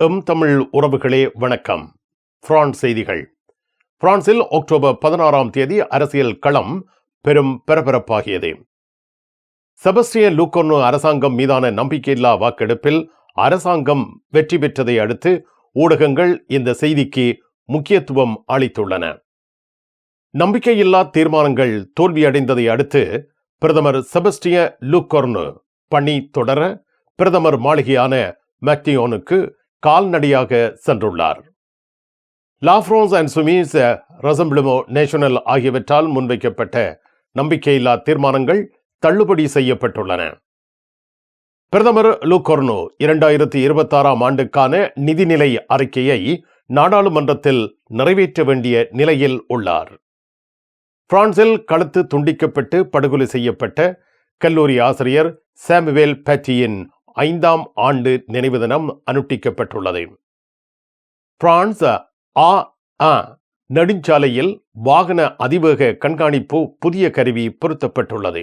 M Tamil உறவுகளே வணக்கம். France செய்திகள். பிரான்சில் அக்டோபர் பதினாறாம் தேதி அரசியல் களம் பெரும் பரபரப்பாகியது. செபஸ்டியன் லூக்கோனு அரசாங்கம் மீதான நம்பிக்கையில்லா வாக்கெடுப்பில் அரசாங்கம் வெற்றி பெற்றதை அடுத்து ஊடகங்கள் இந்த செய்திக்கு முக்கியத்துவம் அளித்துள்ளன. நம்பிக்கையில்லா தீர்மானங்கள் தோல்வியடைந்ததை அடுத்து பிரதமர் செபஸ்டிய லூக்கோர்னு பணி தொடர பிரதமர் மாளிகையான மேக்டியோனுக்கு கால்நடையாக சென்றுள்ளார். லாஃப்ரோன்ஸ் அண்ட் சுமீஸ் ரசம்பிளமோ நேஷனல் ஆகியவற்றால் முன்வைக்கப்பட்ட நம்பிக்கையில்லா தீர்மானங்கள் தள்ளுபடி செய்யப்பட்டுள்ளன. பிரதமர் லூகொர்னோ இரண்டாயிரத்தி இருபத்தாறாம் ஆண்டுக்கான நிதிநிலை அறிக்கையை நாடாளுமன்றத்தில் நிறைவேற்ற வேண்டிய நிலையில் உள்ளார். பிரான்சில் கழுத்து துண்டிக்கப்பட்டு படுகொலை செய்யப்பட்ட கல்லூரி ஆசிரியர் சாமுவேல் பேட்டியின் ஐந்தாம் ஆண்டு நினைவு தினம் அனுட்டிக்கப்பட்டுள்ளது. பிரான்ஸ் ஆ அ நெடுஞ்சாலையில் வாகன அதிவேக கண்காணிப்பு புதிய கருவி பொருத்தப்பட்டுள்ளது.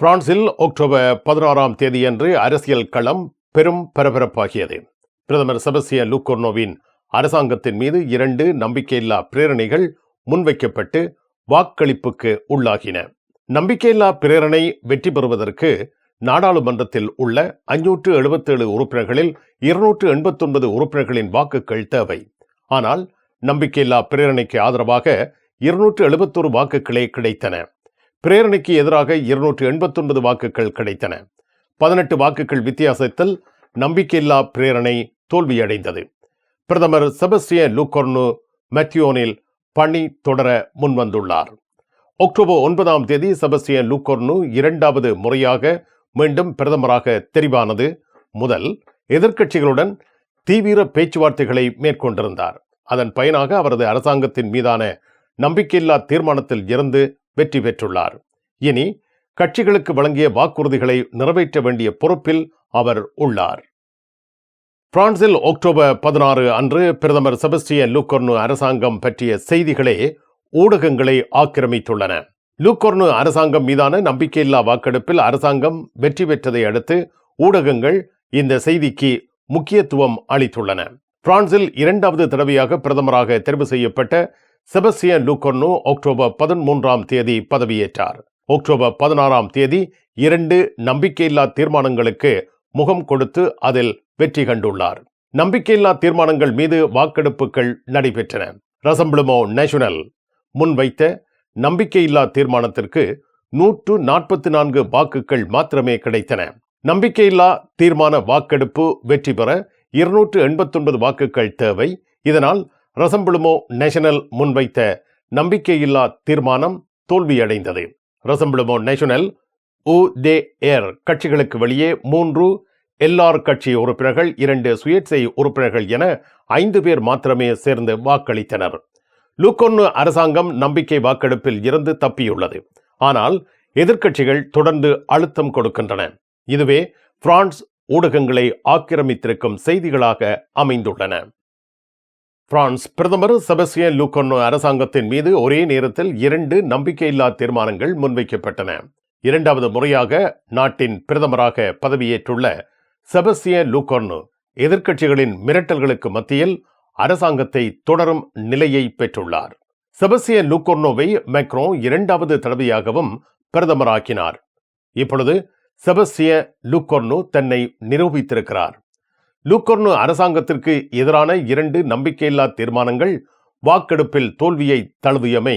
பிரான்சில் அக்டோபர் பதினாறாம் தேதியன்று அரசியல் களம் பெரும் பரபரப்பாகியது. பிரதமர் செபஸ்டிய லூக்கோர்னோவின் அரசாங்கத்தின் மீது இரண்டு நம்பிக்கையில்லா பிரேரணைகள் முன்வைக்கப்பட்டு வாக்களிப்புக்கு உள்ளாகின. நம்பிக்கையில்லா பிரேரணை வெற்றி பெறுவதற்கு நாடாளுமன்றத்தில் உள்ள அஞ்சூற்று எழுபத்தேழு உறுப்பினர்களில் இருநூற்று எண்பத்தொன்பது உறுப்பினர்களின் வாக்குகள் தேவை. ஆனால் நம்பிக்கையில்லா பிரேரணைக்கு ஆதரவாக இருநூற்று எழுபத்தொரு வாக்குகளே கிடைத்தன. பிரேரணைக்கு எதிராக இருநூற்று எண்பத்தொன்பது வாக்குகள் கிடைத்தன. பதினெட்டு வாக்குகள் வித்தியாசத்தில் நம்பிக்கையில்லா பிரேரணை தோல்வியடைந்தது. பிரதமர் செபஸ்டிய லூகோர்னு மெத்தியோனில் பணி தொடர முன்வந்துள்ளார். அக்டோபர் ஒன்பதாம் தேதி செபஸ்டியன் லூகோர்னு இரண்டாவது முறையாக மீண்டும் பிரதமராக தெரிவானது முதல் எதிர்க்கட்சிகளுடன் தீவிர பேச்சுவார்த்தைகளை மேற்கொண்டிருந்தார். அதன் பயனாக அவரது அரசாங்கத்தின் மீதான நம்பிக்கையில்லா தீர்மானத்தில் இருந்து வெற்றி பெற்றுள்ளார். இனி கட்சிகளுக்கு வழங்கிய வாக்குறுதிகளை நிறைவேற்ற வேண்டிய பொறுப்பில் அவர் உள்ளார். பிரான்சில் அக்டோபர் பதினாறு அன்று பிரதமர் செபஸ்டியன் லூக்கோர்னு அரசாங்கம் பற்றிய செய்திகளே ஊடகங்களை ஆக்கிரமித்துள்ளன. லூக்கோர்னு அரசாங்கம் மீதான நம்பிக்கையில்லா வாக்கெடுப்பில் அரசாங்கம் வெற்றி பெற்றதை அடுத்து ஊடகங்கள் இந்த செய்திக்கு முக்கியத்துவம் அளித்துள்ளன. பிரான்சில் இரண்டாவது தடவையாக பிரதமராக தெரிவு செய்யப்பட்ட செபஸ்டியன் லூகொர்னோ அக்டோபர் பதிமூன்றாம் தேதி பதவியேற்றார். அக்டோபர் பதினாறாம் தேதி இரண்டு நம்பிக்கையில்லா தீர்மானங்களுக்கு முகம் கொடுத்து அதில் வெற்றி கண்டுள்ளார். நம்பிக்கையில்லா தீர்மானங்கள் மீது வாக்கெடுப்புகள் நடைபெற்றன. ரசம்பிளமோ நேஷனல் முன்வைத்த நம்பிக்கையில்லா தீர்மானத்திற்கு நூற்று நாற்பத்தி நான்கு வாக்குகள் மாத்திரமே கிடைத்தன. நம்பிக்கையில்லா தீர்மான வாக்கெடுப்பு வெற்றி பெற இருநூற்று எண்பத்தொன்பது வாக்குகள் தேவை. இதனால் ரசம்பிளுமோ நேஷனல் முன்வைத்த நம்பிக்கையில்லா தீர்மானம் தோல்வியடைந்தது. ரசம்பிளுமோ நேஷனல் உ தே ஏர் கட்சிகளுக்கு வெளியே மூன்று எல்ஆர் கட்சி உறுப்பினர்கள் இரண்டு சுயேட்சை உறுப்பினர்கள் என ஐந்து பேர் மாத்திரமே சேர்ந்து வாக்களித்தனர். லூக்கொன்னு அரசாங்கம் நம்பிக்கை வாக்கெடுப்பில் இருந்து தப்பியுள்ளது. ஆனால் எதிர்க்கட்சிகள் தொடர்ந்து அழுத்தம் கொடுக்கின்றன. இதுவே பிரான்ஸ் ஊடகங்களை ஆக்கிரமித்திருக்கும் செய்திகளாக அமைந்துள்ளன. பிரான்ஸ் பிரதமர் செபஸ்டியன் லூக்கொன்னோ அரசாங்கத்தின் மீது ஒரே நேரத்தில் இரண்டு நம்பிக்கையில்லா தீர்மானங்கள் முன்வைக்கப்பட்டன. இரண்டாவது முறையாக நாட்டின் பிரதமராக பதவியேற்றுள்ள செபஸ்டியன் லூக்கொர்னோ எதிர்க்கட்சிகளின் மிரட்டல்களுக்கு மத்தியில் அரசாங்கத்தை தொடரும் நிலையை பெற்றுள்ளார். செபஸ்டியன் லூக்கொர்னோவை மெக்ரோ இரண்டாவது தடவையாகவும் பிரதமராக்கினார். இப்பொழுது செபஸ்டிய லூக்கொர்னோ தன்னை நிரூபித்திருக்கிறார். லூக்கர்னு அரசாங்கத்திற்கு எதிரான இரண்டு நம்பிக்கையில்லா தீர்மானங்கள் வாக்கெடுப்பில் தோல்வியை தழுவியமை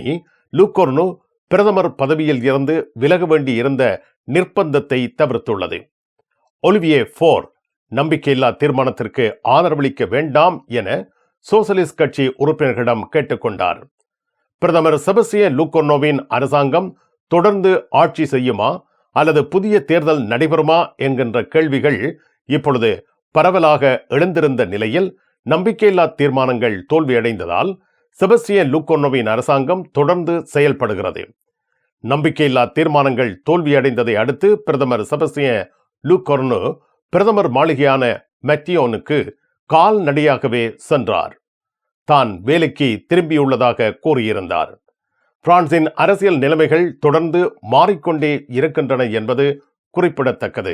லூக்கொர்னோ பிரதமர் பதவியில் இருந்து விலக வேண்டி இருந்த நிர்பந்தத்தை தவிர்த்துள்ளது. ஒலிவியே ஃபோர் நம்பிக்கையில்லா தீர்மானத்திற்கு ஆதரவளிக்க வேண்டாம் என சோசலிஸ்ட் கட்சி உறுப்பினர்களிடம் கேட்டுக்கொண்டார் பிரதமர் செபஸ்டிய லூக்கோர்னோவின் அரசாங்கம் தொடர்ந்து ஆட்சி செய்யுமா அல்லது புதிய தேர்தல் நடைபெறுமா என்கின்ற கேள்விகள் இப்பொழுது பரவலாக எழுந்திருந்த நிலையில் நம்பிக்கையில்லா தீர்மானங்கள் தோல்வியடைந்ததால் செபஸ்டியன் லூக்கொர்னோவின் அரசாங்கம் தொடர்ந்து செயல்படுகிறது. நம்பிக்கையில்லா தீர்மானங்கள் தோல்வியடைந்ததை அடுத்து பிரதமர் செபஸ்டியன் லூக்கொர்னோ பிரதமர் மாளிகையான மெத்தியோனுக்கு கால்நடையாகவே சென்றார். தான் வேலைக்கு திரும்பியுள்ளதாக கூறியிருந்தார். பிரான்சின் அரசியல் நிலைமைகள் தொடர்ந்து மாறிக்கொண்டே இருக்கின்றன என்பது குறிப்பிடத்தக்கது.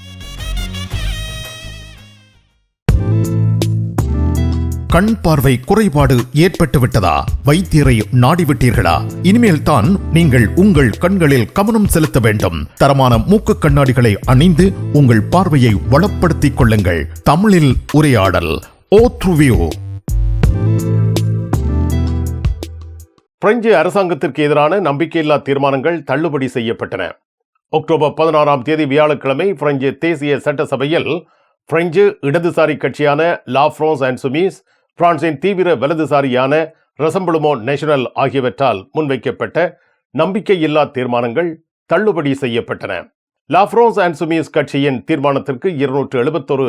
கண் பார்வை குறைபாடு ஏற்பட்டு விட்டதா வைத்தியரை நாடிவிட்டீர்களா? இனிமேல் தான் நீங்கள் உங்கள் கண்களில் கவனம் செலுத்த வேண்டும். தரமான மூக்கு கண்ணாடிகளை அணிந்து உங்கள் பார்வையை வளப்படுத்திக் கொள்ளுங்கள். தமிழில் உரையாடல் ஓத்ருவியோ பிரெஞ்சு அரசாங்கத்திற்கு எதிரான நம்பிக்கையில்லா தீர்மானங்கள் தள்ளுபடி செய்யப்பட்டன. அக்டோபர் பதினாறாம் தேதி வியாழக்கிழமை பிரெஞ்சு தேசிய சட்டசபையில் பிரெஞ்சு இடதுசாரி கட்சியான லா அண்ட் சுமீஸ் பிரான்சின் தீவிர வலதுசாரியான ரசம்பளுமோ நேஷனல் ஆகியவற்றால் முன்வைக்கப்பட்ட நம்பிக்கையில்லா தீர்மானங்கள் தள்ளுபடி செய்யப்பட்டன. லா அண்ட் சுமிஸ் கட்சியின் தீர்மானத்திற்கு இருநூற்று எழுபத்தொரு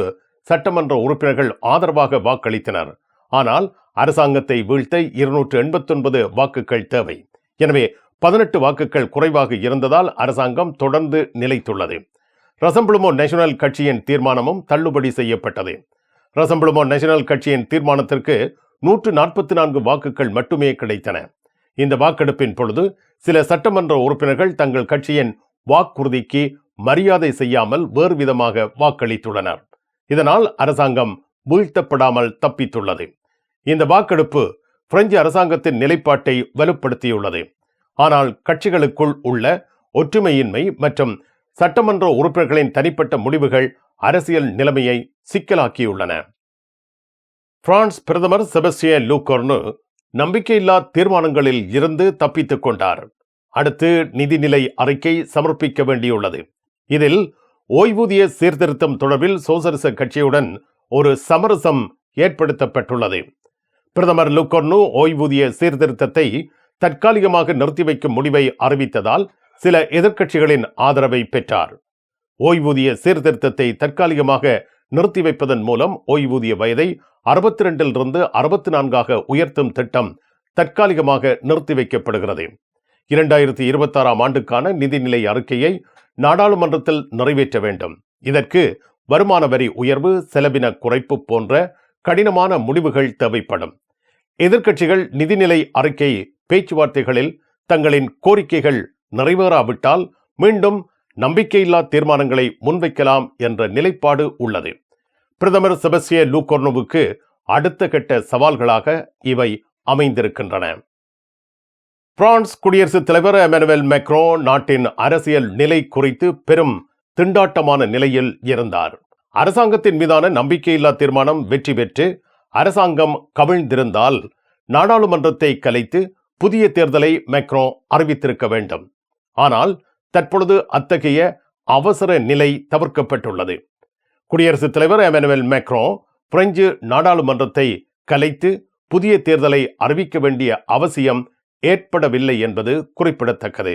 சட்டமன்ற உறுப்பினர்கள் ஆதரவாக வாக்களித்தனர். ஆனால் அரசாங்கத்தை வீழ்த்த இருநூற்று எண்பத்தொன்பது வாக்குகள் தேவை. எனவே பதினெட்டு வாக்குகள் குறைவாக இருந்ததால் அரசாங்கம் தொடர்ந்து நிலைத்துள்ளது. ரசம்பளுமோ நேஷனல் கட்சியின் தீர்மானமும் தள்ளுபடி செய்யப்பட்டது. ரசம்பளுமோ நேஷனல் கட்சியின் தீர்மானத்திற்கு நூற்று நாற்பத்தி நான்கு வாக்குகள் மட்டுமே கிடைத்தன. இந்த வாக்கெடுப்பின் பொழுது சில சட்டமன்ற உறுப்பினர்கள் தங்கள் கட்சியின் வாக்குறுதிக்கு மரியாதை செய்யாமல் வேறு விதமாக வாக்களித்துள்ளனர். இதனால் அரசாங்கம் வீழ்த்தப்படாமல் தப்பித்துள்ளது. இந்த வாக்கெடுப்பு பிரெஞ்சு அரசாங்கத்தின் நிலைப்பாட்டை வலுப்படுத்தியுள்ளது. ஆனால் கட்சிகளுக்குள் உள்ள ஒற்றுமையின்மை மற்றும் சட்டமன்ற உறுப்பினர்களின் தனிப்பட்ட முடிவுகள் அரசியல் நிலைமையை சிக்கலாக்கியுள்ளன. பிரான்ஸ் பிரதமர் செபஸ்டிய லூகோர்னு நம்பிக்கையில்லா தீர்மானங்களில் இருந்து தப்பித்துக் கொண்டார். அடுத்து நிதிநிலை அறிக்கை சமர்ப்பிக்க வேண்டியுள்ளது. இதில் ஓய்வூதிய சீர்திருத்தம் தொடர்பில் சோசலிச கட்சியுடன் ஒரு சமரசம் ஏற்படுத்தப்பட்டுள்ளது. பிரதமர் லுகொர்னு ஓய்வூதிய சீர்திருத்தத்தை தற்காலிகமாக நிறுத்தி வைக்கும் முடிவை அறிவித்ததால் சில எதிர்க்கட்சிகளின் ஆதரவை பெற்றார். ஓய்வூதிய சீர்திருத்தத்தை தற்காலிகமாக நிறுத்தி வைப்பதன் மூலம் ஓய்வூதிய வயதை அறுபத்தி ரெண்டிலிருந்து அறுபத்தி நான்காக உயர்த்தும் திட்டம் தற்காலிகமாக நிறுத்தி வைக்கப்படுகிறது இரண்டாயிரத்தி இருபத்தாறாம் ஆண்டுக்கான நிதிநிலை அறிக்கையை நாடாளுமன்றத்தில் நிறைவேற்ற வேண்டும். இதற்கு வருமான வரி உயர்வு செலவின குறைப்பு போன்ற கடினமான முடிவுகள் தேவைப்படும். எதிர்க்கட்சிகள் நிதிநிலை அறிக்கை பேச்சுவார்த்தைகளில் தங்களின் கோரிக்கைகள் நிறைவேறாவிட்டால் மீண்டும் நம்பிக்கையில்லா தீர்மானங்களை முன்வைக்கலாம் என்ற நிலைப்பாடு உள்ளது. பிரதமர் செபஸ்டிய லூகோர்னோவுக்கு அடுத்த கட்ட சவால்களாக இவை அமைந்திருக்கின்றன. பிரான்ஸ் குடியரசுத் தலைவர் எமனுவல் மெக்ரோ நாட்டின் அரசியல் நிலை குறித்து பெரும் திண்டாட்டமான நிலையில் இருந்தார். அரசாங்கத்தின் மீதான நம்பிக்கையில்லா தீர்மானம் வெற்றி பெற்று அரசாங்கம் கவிழ்ந்திருந்தால் நாடாளுமன்றத்தை கலைத்து புதிய தேர்தலை மெக்ரோ அறிவித்திருக்க வேண்டும். ஆனால் தற்பொழுது அத்தகைய அவசர நிலை தவிர்க்கப்பட்டுள்ளது. குடியரசுத் தலைவர் எமனுவல் மேக்ரோ பிரெஞ்சு நாடாளுமன்றத்தை கலைத்து புதிய தேர்தலை அறிவிக்க வேண்டிய அவசியம் ஏற்படவில்லை என்பது குறிப்பிடத்தக்கது.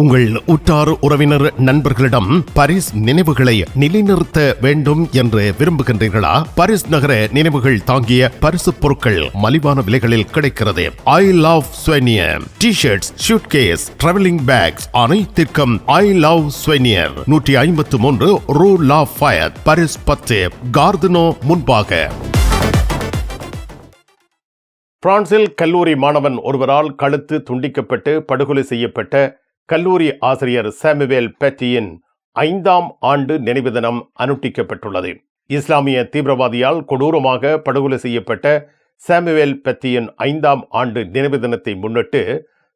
உங்கள் உற்றார் உறவினர் நண்பர்களிடம் பரிஸ் நினைவுகளை நிலைநிறுத்த வேண்டும் என்று விரும்புகின்றீர்களா? பாரிஸ் நகர நினைவுகள் தாங்கிய பரிசு பொருட்கள் மலிவான விலைகளில் கிடைக்கிறது. I love souvenir T shirts suitcase travelling bags அனைத்திற்கும் ஐ லவ் ஸ்வெனியர் நூற்றி ஐம்பத்து மூன்று ரூ லா ஃபயர் பரிஸ் பத்து கார்தனோ முன்பாக. பிரான்சில் கல்லூரி மாணவன் ஒருவரால் கழுத்து துண்டிக்கப்பட்டு படுகொலை செய்யப்பட்ட கல்லூரி ஆசிரியர் சாமுவேல் பெட்டியின் ஐந்தாம் ஆண்டு நினைவு தினம் அனுட்டிக்கப்பட்டுள்ளது. இஸ்லாமிய தீவிரவாதியால் கொடூரமாக படுகொலை செய்யப்பட்ட சாமுவேல் பெத்தியின் ஐந்தாம் ஆண்டு நினைவு தினத்தை முன்னிட்டு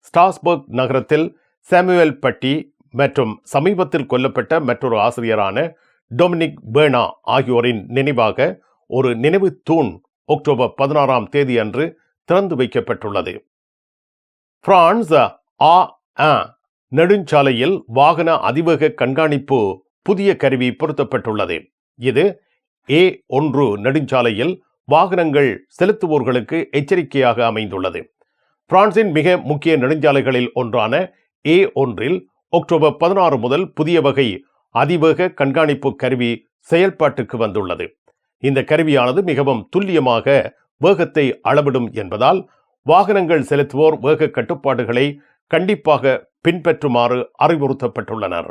ஸ்டாஸ்பர்க் நகரத்தில் சாமுவேல் பட்டி மற்றும் சமீபத்தில் கொல்லப்பட்ட மற்றொரு ஆசிரியரான டொமினிக் பேர்னா ஆகியோரின் நினைவாக ஒரு நினைவு தூண் அக்டோபர் பதினாறாம் தேதி அன்று திறந்து வைக்கப்பட்டுள்ளது. பிரான்ஸ் ஆ நெடுஞ்சாலையில் வாகன அதிவேக கண்காணிப்பு புதிய கருவி பொருத்தப்பட்டுள்ளது. இது ஏ ஒன்று நெடுஞ்சாலையில் வாகனங்கள் செலுத்துவோர்களுக்கு எச்சரிக்கையாக அமைந்துள்ளது. பிரான்சின் மிக முக்கிய நெடுஞ்சாலைகளில் ஒன்றான ஏ ஒன்றில் அக்டோபர் பதினாறு முதல் புதிய வகை அதிவேக கண்காணிப்பு கருவி செயல்பாட்டுக்கு வந்துள்ளது. இந்த கருவியானது மிகவும் துல்லியமாக வேகத்தை அளவிடும் என்பதால் வாகனங்கள் செலுத்துவோர் வேக கட்டுப்பாடுகளை கண்டிப்பாக பின்பற்றுமாறு அறிவுறுத்தப்பட்டுள்ளனர்.